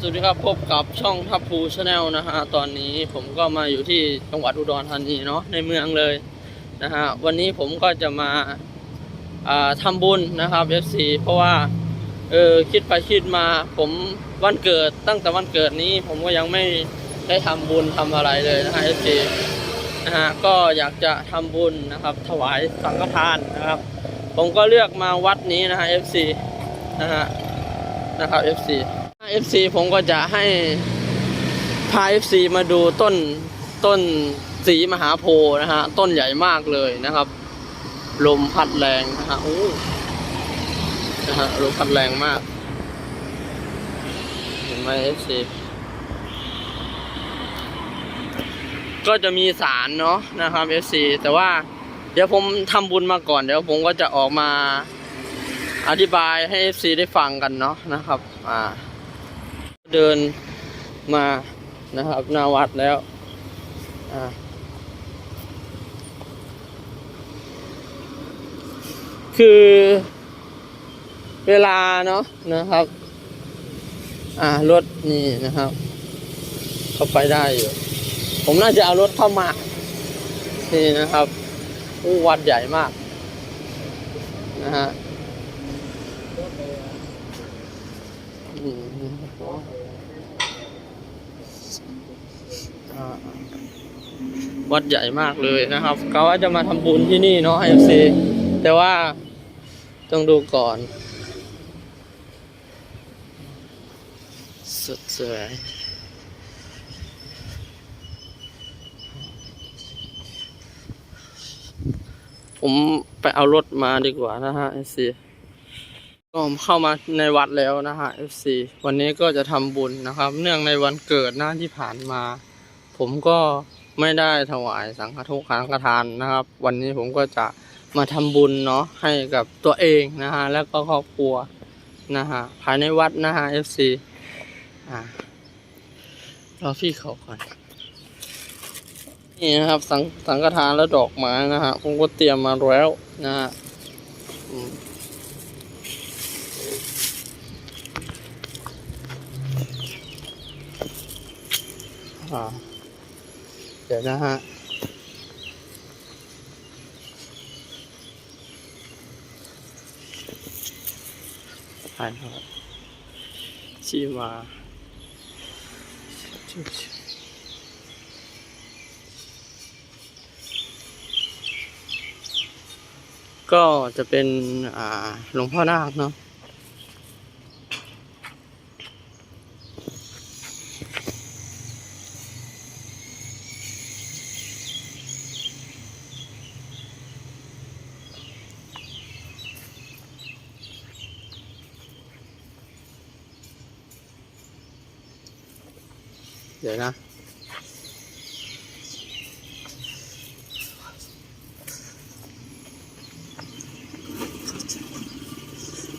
สวัสดีครับพบกับช่องทับพูชาแนลนะฮะตอนนี้ผมก็มาอยู่ที่จังหวัดอุดรธานีเนาะในเมืองเลยนะฮะวันนี้ผมก็จะมาอ่าทำบุญนะครับ FC เพราะว่าเออคิดไปคิดมาผมวันเกิดตั้งแต่วันเกิดนี้ ผมก็ยังไม่ได้ทำบุญทำอะไรเลยนะฮะ FC นะฮะก็อยากจะทำบุญนะครับ ถวายสังฆทานนะครับ ผมก็เลือกมาวัดนี้นะฮะ FC นะฮะนะครับ FC FC ผมก็จะให้พา FC มาดูต้นต้นสีมหาโพนะฮะ ต้นใหญ่มากเลยนะครับ ลมพัดแรงนะฮะโอ้นะฮะลมพัดแรงมาก เห็นไหม FC ก็จะมีสารเนาะนะครับ FC แต่ว่าเดี๋ยวผมทำบุญมาก่อน เดี๋ยวผมก็จะออกมาอธิบายให้ FC ได้ฟังกันเนาะนะครับ อ่า เดินมานะครับหน้าวัดแล้วคือเวลาเนาะนะครับ อ่ารถนี่นะครับ เข้าไปได้อยู่ผมน่าจะเอารถเข้ามา นี่นะครับอู้วัดใหญ่มาก นะฮะอืมอ่า วัดใหญ่มากเลยนะครับเขาว่าจะมาทำบุญที่นี่เนาะไอซีแต่ว่าต้องดูก่อน สุดสวยผมไปเอารถมาดีกว่านะฮะ FC ก็เข้ามาในวัดแล้วนะฮะ FC วันนี้ก็จะทำบุญนะครับ เนื่องในวันเกิดหน้าที่ผ่านมา ผมก็ไม่ได้ถวายสังฆทุกขังฆทานนะครับ วันนี้ผมก็จะมาทำบุญเนาะให้กับตัวเองนะฮะแล้วก็ครอบครัวนะฮะภายในวัดนะฮะ FC อ่ารอพี่เขาก่อนนี่นะครับ สังสังฆทานและดอกไม้นะฮะผมก็เตรียมมาแล้วนะฮะอ่า เดี๋ยวนะฮะถ่ายครับชี้มาก็จะเป็นอ่าหลวงพ่อนาคเนาะ เดี๋ยวนะ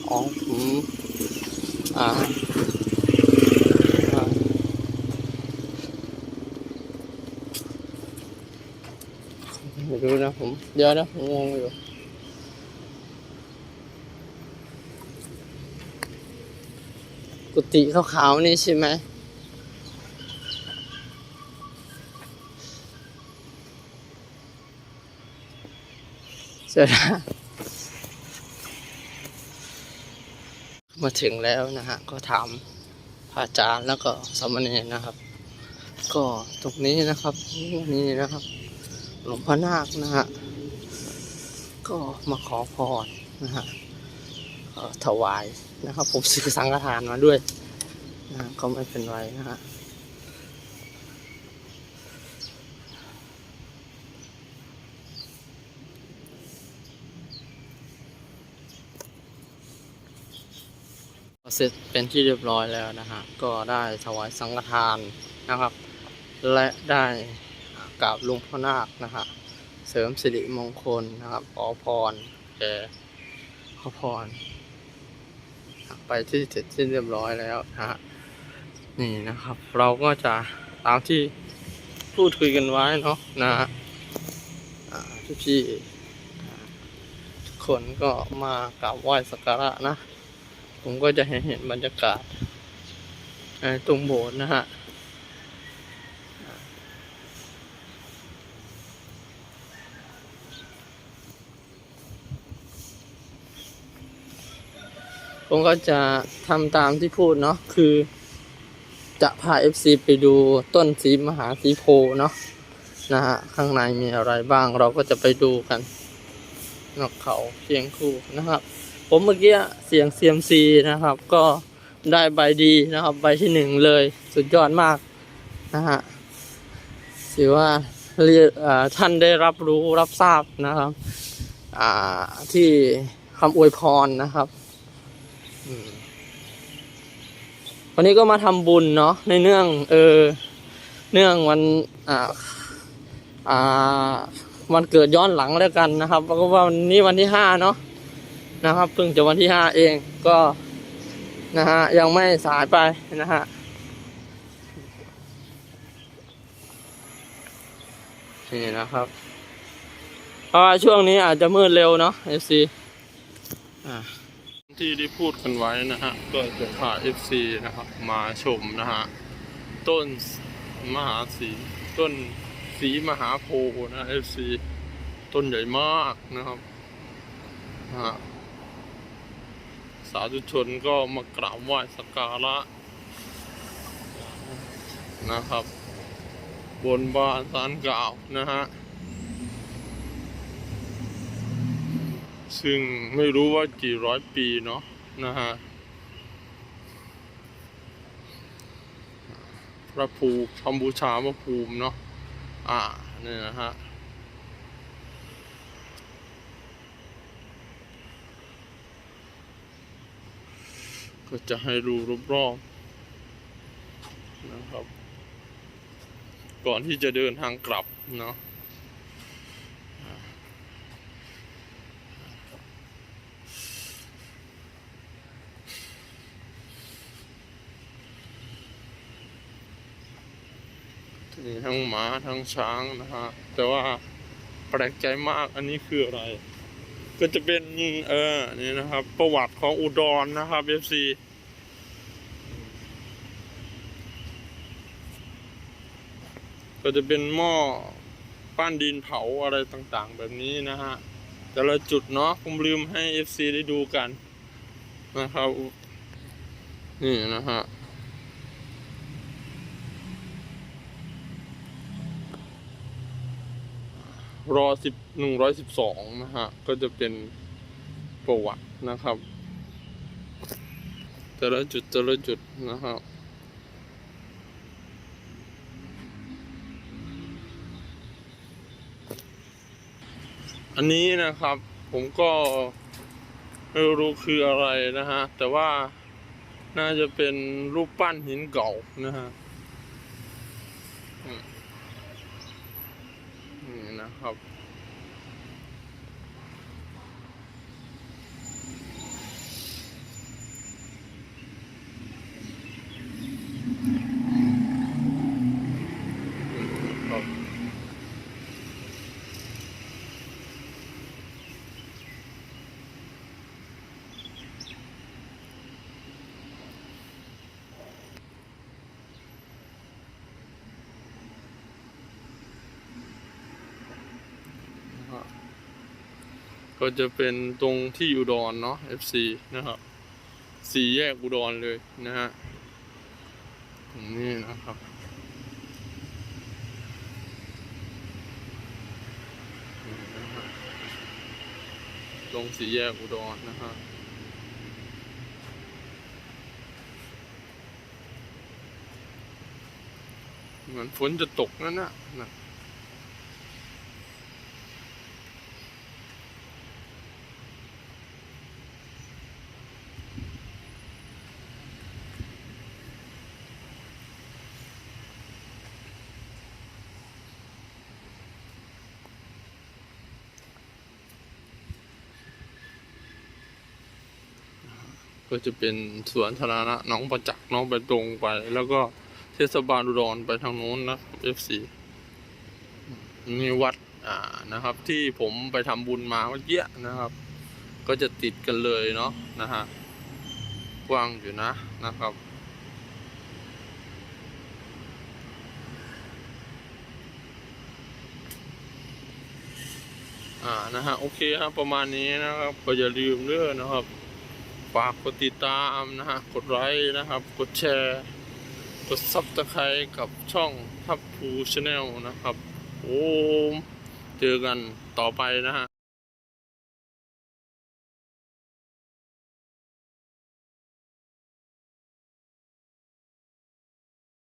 อ๋อผมอ่าอ่าไม่รู้นะผม เดี๋ยวนะผมงงอยู่กุฏิขาวๆนี่ใช่ไหม สร็จแล้วมาถึงแล้วนะฮะ ก็ถามพระอาจารย์แล้วก็สมณรนะครับ ก็ตรงนี้นะครับนี่นะครับ หลวงพ่อนาคนะฮะ ก็มาขอพรนะฮะถวายนะครับ ผมซื้อสังฆทานมาด้วยนะฮะก็ไม่เป็นไรนะฮะ สร็จเป็นที่เรียบร้อยแล้วนะฮะก็ได้ถวายสังฆทานนะครับ และได้กราบลุงพ่อนาคนะฮะเสริมสิริมงคลนะครับขอพรแก่ขอพร ไปที่เสร็จสิ้นเรียบร้อยแล้วนะฮะนี่นะครับ เราก็จะตามที่พูดคุยกันไว้เนาะนะฮะอ่าพี่ๆทุกคนก็มากราบไหว้สักการะนะ ผมก็จะเห็นเห็นบรรยากาศตรงโบสถ์นะฮะผมก็จะทำตามที่พูดเนาะคือ จะพา FC ไปดูต้นสีมหาสีโพเนาะนะฮะข้างในมีอะไรบ้างเราก็จะไปดูกันนอกเขาเชียงคู่นะครับ ผมเมื่อกี้เสียง CMC นะครับ ก็ได้ใบดีนะครับ ใบที่หนึ่งเลยสุดยอดมากนะฮะถือว่าท่านได้รับรู้รับทราบนะครับที่คำอวยพรนะครับวันนี้ก็มาทำบุญเนาะในเนื่องเออเนื่องวันอ่าอ่าวันเกิดย้อนหลังแล้วกันนะครับแล้วก็ว่าวันนี้วันที่ห้าเนาะ นะครับเพิ่งจะวันที่ห้าเองก็นะฮะยังไม่สายไปนะฮะนี่นะครับเพราะว่าช่วงนี้อาจจะมืดเร็วเนาะ FC อ่าที่ได้พูดกันไว้นะฮะก็จะพา FC นะครับ มาชมนะฮะต้นมหาสีต้นสีมหาโพธิ์นะ FC ต้นใหญ่มากนะครับนะฮะ สาธุชนก็มากราบไหว้สักการะนะครับ บนบานสารกล่าวนะฮะ ซึ่งไม่รู้ว่ากี่ร้อยปีเนาะนะฮะ พระภูมิทำบูชาพระภูมิเนาะ อ่านี่นะฮะ ก็จะให้ดูรอบๆนะครับ ก่อนที่จะเดินทางกลับเนาะมีทั้งหมาทั้งช้างนะฮะแต่ว่าแปลกใจมากอันนี้คืออะไร ก็จะเป็นเออนี่นะครับ ประวัติของอุดรนะครับ FC ก็จะเป็นหม้อปั้นดินเผาอะไรต่างๆ แบบนี้นะฮะ แต่ละจุดเนาะผมลืมให้ FC ได้ดูกันนะครับ นี่นะฮะ รอสิบหนึ่งร้อยสิบสองนะฮะ ก็จะเป็นประวัตินะครับ แต่ละจุดแต่ละจุดนะครับอันนี้นะครับผมก็ไม่รู้คืออะไรนะฮะ แต่ว่าน่าจะเป็นรูปปั้นหินเก่านะฮะ อืมนี่นะครับ ครับนะฮะ ก็จะเป็นตรงที่อุดรเนาะ FC นะครับสี่แยกอุดรเลยนะฮะตรงนี้นะครับลงสี่แยกอุดรนะฮะเหมือนฝนจะตกนั่นนะนะ ก็จะเป็นสวนธารณะน้องประจักษ์น้องไปตรงไป แล้วก็เทศบาลอุดรไปทางโน้นนะเอฟซีนี่วัดอ่านะครับ ที่ผมไปทำบุญมาเมื่อกี้นะครับ ก็จะติดกันเลยเนาะนะฮะกว้างอยู่นะนะครับอ่านะฮะโอเคครับประมาณนี้นะครับก็อย่าลืมเรื่องนะครับ ฝากกดติดตามนะฮะ กดไลค์นะครับ กดแชร์ กดซับสไครต์กับช่องทับพูชาแนลนะครับ โอ้ เจอกันต่อไปนะฮะ